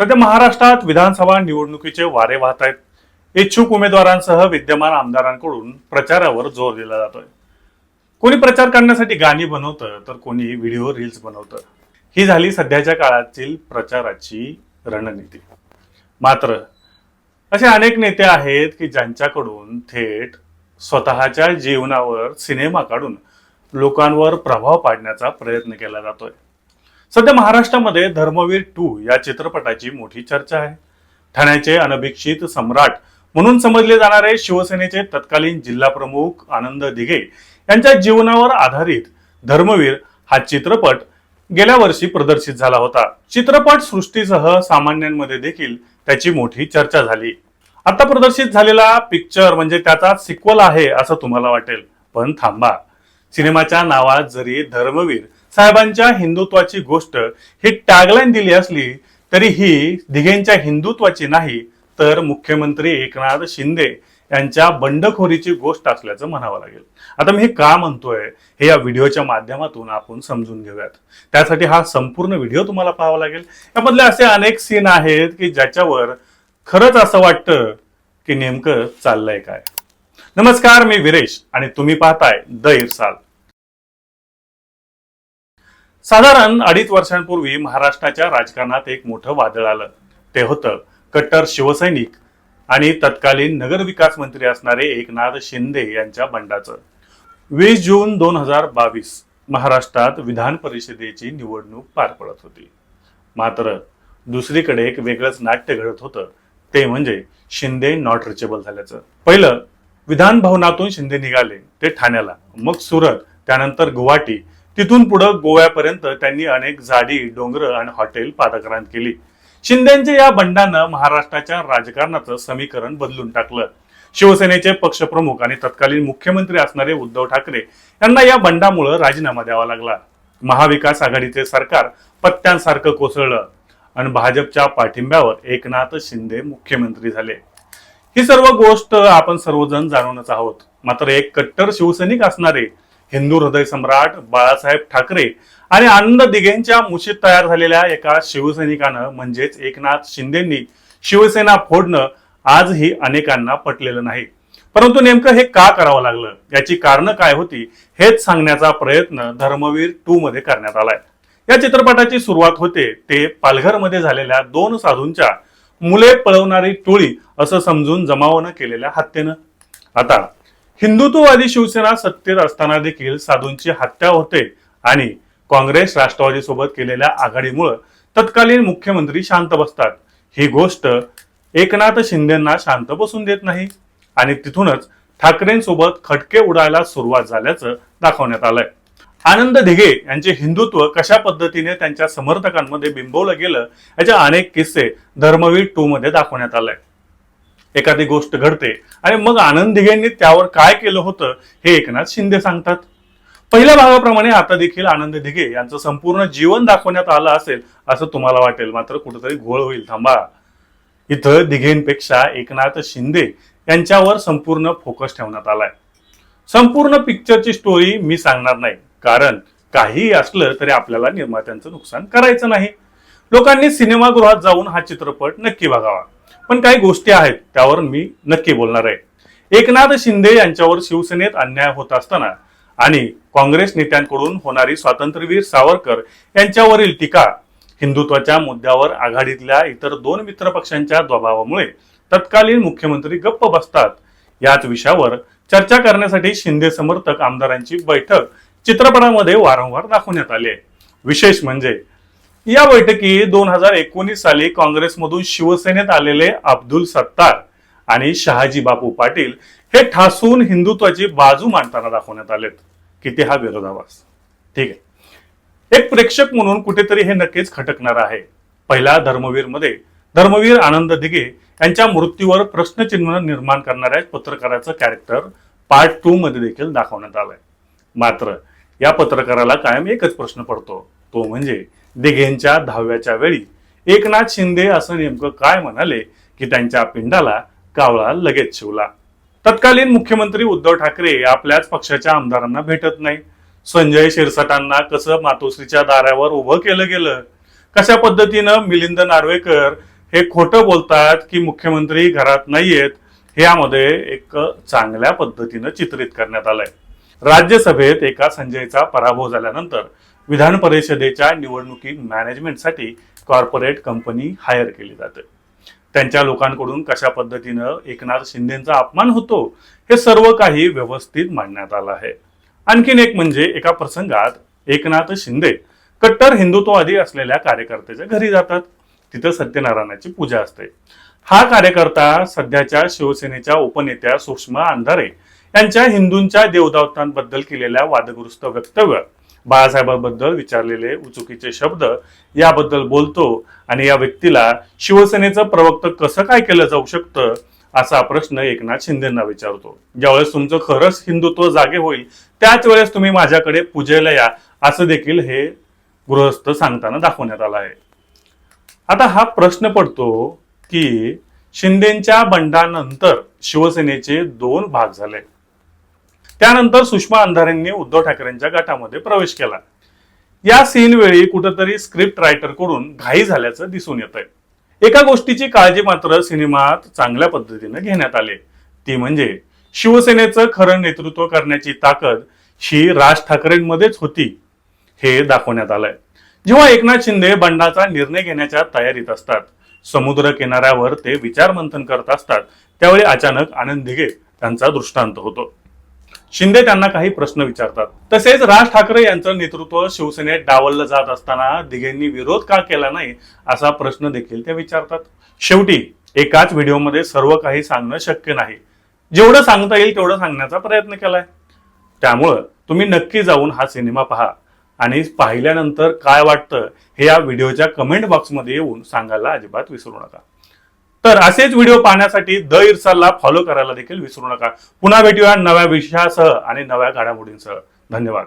सध्या महाराष्ट्रात विधानसभा निवडणुकीचे वारे वाहत आहेत. इच्छुक उमेदवारांसह विद्यमान आमदारांकडून प्रचारावर जोर दिला जातोय. कोणी प्रचार करण्यासाठी गाणी बनवतं तर कोणी व्हिडिओ रील्स बनवतं. ही झाली सध्याच्या काळातील प्रचाराची रणनीती. मात्र असे अनेक नेते आहेत की ज्यांच्याकडून थेट स्वतःच्या जीवनावर सिनेमा काढून लोकांवर प्रभाव पाडण्याचा प्रयत्न केला जातोय. सध्या महाराष्ट्रामध्ये धर्मवीर टू या चित्रपटाची मोठी चर्चा आहे. ठाण्याचे अनभिक्षित सम्राट म्हणून समजले जाणारे शिवसेनेचे तत्कालीन जिल्हा प्रमुख आनंद दिघे यांच्या जीवनावर आधारित धर्मवीर हा चित्रपट गेल्या वर्षी प्रदर्शित झाला होता. चित्रपट सृष्टीसह सामान्यांमध्ये देखील त्याची मोठी चर्चा झाली. आता प्रदर्शित झालेला पिक्चर म्हणजे त्याचा सिक्वल आहे असं तुम्हाला वाटेल. पण थांबा. सिनेमाच्या नावात जरी धर्मवीर साहेबांच्या हिंदुत्वाची गोष्ट ही टॅगलाईन दिली असली तरी ही दिघेंच्या हिंदुत्वाची नाही तर मुख्यमंत्री एकनाथ शिंदे यांच्या बंडखोरीची गोष्ट असल्याचं म्हणावं लागेल. आता मी हे का म्हणतोय हे या व्हिडिओच्या माध्यमातून आपण समजून घेऊयात. त्यासाठी हा संपूर्ण व्हिडिओ तुम्हाला पाहावा लागेल. यामधले असे अनेक सीन आहेत की ज्याच्यावर खरंच असं वाटतं की नेमकं चाललंय काय. नमस्कार मी विरेश आणि तुम्ही पाहताय द इरसाल साधारण अडीच वर्षांपूर्वी महाराष्ट्राच्या राजकारणात एक मोठं वादळ आलं. ते होतं कट्टर शिवसैनिक आणि तत्कालीन नगरविकास मंत्री असणारे एकनाथ शिंदे यांच्या बंडाचं. वीस जून दोन हजार बावीस महाराष्ट्रात विधान परिषदेची निवडणूक पार पडत होती. मात्र दुसरीकडे एक वेगळंच नाट्य घडत होतं. ते म्हणजे शिंदे नॉट रिचेबल झाल्याचं. पहिलं विधान भवनातून शिंदे निघाले. ते ठाण्याला. मग सुरत त्यानंतर गुवाहाटी तिथून पुढं गोव्यापर्यंत त्यांनी अनेक झाडी डोंगर आणि हॉटेल पादक्रांत केली. शिंदेच्या या बंडानं महाराष्ट्राच्या राजकारणाचं समीकरण बदलून टाकलं. शिवसेनेचे पक्षप्रमुख आणि तत्कालीन मुख्यमंत्री असणारे उद्धव ठाकरे यांना या बंडामुळे राजीनामा द्यावा लागला. महाविकास आघाडीचे सरकार पत्त्यांसारखं कोसळलं आणि भाजपच्या पाठिंब्यावर एकनाथ शिंदे मुख्यमंत्री झाले. ही सर्व गोष्ट आपण सर्वजण जाणूनच आहोत. मात्र एक कट्टर शिवसैनिक असणारे हिंदू हृदय सम्राट बाळासाहेब ठाकरे आणि आनंद दिघेंच्या मुशीत तयार झालेल्या एका शिवसैनिकानं म्हणजेच एकनाथ शिंदेंनी शिवसेना फोडणं आजही अनेकांना पटलेलं नाही. परंतु नेमकं हे का करावं लागलं? याची कारणं काय होती? हेच सांगण्याचा प्रयत्न धर्मवीर टू मध्ये करण्यात आलाय. या चित्रपटाची सुरुवात होते ते पालघरमध्ये झालेल्या दोन साधूंच्या मुले पळवणारी टोळी असं समजून जमावानं केलेल्या हत्येनं. आता हिंदुत्ववादी शिवसेना सत्तेत असताना देखील साधूंची हत्या होते आणि काँग्रेस राष्ट्रवादी सोबत केलेल्या आघाडीमुळे तत्कालीन मुख्यमंत्री शांत बसतात. ही गोष्ट एकनाथ शिंदेना शांत बसून देत नाही आणि तिथूनच ठाकरेंसोबत खटके उडायला सुरुवात झाल्याचं दाखवण्यात आलंय. आनंद ढिगे यांचे हिंदुत्व कशा पद्धतीने त्यांच्या समर्थकांमध्ये बिंबवलं गेलं याचे अनेक किस्से धर्मवीर टू मध्ये दाखवण्यात आलाय एखादी गोष्ट घडते आणि मग आनंद दिघेंनी त्यावर काय केलं होतं हे एकनाथ शिंदे सांगतात. पहिल्या भागाप्रमाणे आता देखील आनंद दिघे यांचं संपूर्ण जीवन दाखवण्यात आलं असेल असं तुम्हाला वाटेल. मात्र कुठेतरी घोळ होईल. थांबा. इथं दिघेंपेक्षा एकनाथ शिंदे यांच्यावर संपूर्ण फोकस ठेवण्यात आलाय. संपूर्ण पिक्चरची स्टोरी मी सांगणार नाही. कारण काहीही असलं तरी आपल्याला निर्मात्यांचं नुकसान करायचं नाही. लोकांनी सिनेमागृहात जाऊन हा चित्रपट नक्की बघावा. पण काही गोष्टी आहेत त्यावर मी नक्की बोलणार आहे. एकनाथ शिंदे यांच्यावर शिवसेनेत अन्याय होत असताना आणि काँग्रेस नेत्यांकडून होणारी स्वातंत्र्यवीर सावरकर यांच्यावरील टीका हिंदुत्वाच्या मुद्द्यावर आघाडीतल्या इतर दोन मित्रपक्षांच्या दबावामुळे तत्कालीन मुख्यमंत्री गप्प बसतात. याच विषयावर चर्चा करण्यासाठी शिंदे समर्थक आमदारांची बैठक चित्रपटामध्ये वारंवार दाखवण्यात आली आहे. विशेष म्हणजे या बैठकीत दोन हजार एकोणीस साली काँग्रेसमधून शिवसेनेत आलेले अब्दुल सत्तार आणि शहाजी बापू पाटील हे ठासून हिंदुत्वाची बाजू मांडताना दाखवण्यात आलेत. किती हा विरोधाभास? ठीक आहे. एक प्रेक्षक म्हणून कुठेतरी हे नक्कीच खटकणार आहे. पहिला धर्मवीरमध्ये धर्मवीर आनंद दिघे यांच्या मृत्यूवर प्रश्नचिन्ह निर्माण करणाऱ्या पत्रकाराचं कॅरेक्टर पार्ट टू मध्ये देखील दाखवण्यात आलंय. मात्र या पत्रकाराला कायम एकच प्रश्न पडतो. तो म्हणजे दिघेंच्या दहाव्याच्या वेळी. एकनाथ शिंदे असं नेमकं काय म्हणाले की त्यांच्या पिंडाला कावळा लगेच शिवला. तत्कालीन मुख्यमंत्री उद्धव ठाकरे आपल्याच पक्षाच्या आमदारांना भेटत नाही. संजय शिरसाटांना कसं मातोश्रीच्या दारावर उभं केलं गेलं? कशा पद्धतीनं मिलिंद नार्वेकर हे खोटं बोलतात की मुख्यमंत्री घरात नाहीयेत हे यामध्ये एक चांगल्या पद्धतीनं चित्रित करण्यात आलंय. राज्यसभेत एका संजयचा पराभव झाल्यानंतर विधान परिषदेच्या निवडणुकी मॅनेजमेंटसाठी कॉर्पोरेट कंपनी हायर केली जाते. त्यांच्या लोकांकडून कशा पद्धतीनं एकनाथ शिंदेचा अपमान होतो हे सर्व काही व्यवस्थित मांडण्यात आलं आहे. आणखीन एक म्हणजे एका प्रसंगात एकनाथ शिंदे कट्टर हिंदुत्ववादी असलेल्या कार्यकर्त्याच्या घरी जातात. तिथं सत्यनारायणाची पूजा असते. हा कार्यकर्ता सध्याच्या शिवसेनेच्या उपनेत्या सुषमा अंधारे यांच्या हिंदूंच्या देवदावतांबद्दल केलेल्या वादग्रस्त वक्तव्य बाळासाहेबांबद्दल विचारलेले उचुकीचे शब्द याबद्दल बोलतो आणि या व्यक्तीला शिवसेनेचं प्रवक्त कसं काय केलं जाऊ शकतं असा प्रश्न एकनाथ शिंदेना विचारतो. ज्यावेळेस तुमचं खरंच हिंदुत्व जागे होईल त्याच वेळेस तुम्ही माझ्याकडे पूजेला या असं देखील हे गृहस्थ सांगताना दाखवण्यात आलं आहे. आता हा प्रश्न पडतो की शिंदेच्या बंडानंतर शिवसेनेचे दोन भाग झाले. त्यानंतर सुषमा अंधारेंनी उद्धव ठाकरेंच्या गटामध्ये प्रवेश केला. या सीन वेळी कुठंतरी स्क्रिप्ट रायटरकडून घाई झाल्याचं दिसून येत आहे एका गोष्टीची काळजी मात्र सिनेमात चांगल्या पद्धतीने घेण्यात आली. ती म्हणजे शिवसेनेचं खरं नेतृत्व करण्याची ताकद ही राज ठाकरेंमध्येच होती हे दाखवण्यात आलंय. जेव्हा एकनाथ शिंदे बंडाचा निर्णय घेण्याच्या तयारीत असतात समुद्र किनाऱ्यावर ते विचारमंथन करत असतात त्यावेळी अचानक आनंद दिघे त्यांचा दृष्टांत होतो. शिंदे त्यांना काही प्रश्न विचारतात. तसेच राज ठाकरे यांचं नेतृत्व शिवसेनेत डावललं जात असताना दिघेंनी विरोध का केला नाही असा प्रश्न देखील ते विचारतात. शेवटी एकाच व्हिडिओमध्ये सर्व काही सांगणं शक्य नाही. जेवढं सांगता येईल तेवढं सांगण्याचा प्रयत्न केलाय. त्यामुळं तुम्ही नक्की जाऊन हा सिनेमा पहा आणि पाहिल्यानंतर काय वाटतं हे या व्हिडिओच्या कमेंट बॉक्समध्ये येऊन सांगायला अजिबात विसरू नका. तर असेच व्हिडिओ पाहण्यासाठी द इरसालला फॉलो करायला देखील विसरू नका. पुन्हा भेटूया नव्या विषयासह आणि नव्या घडामोडींसह. धन्यवाद.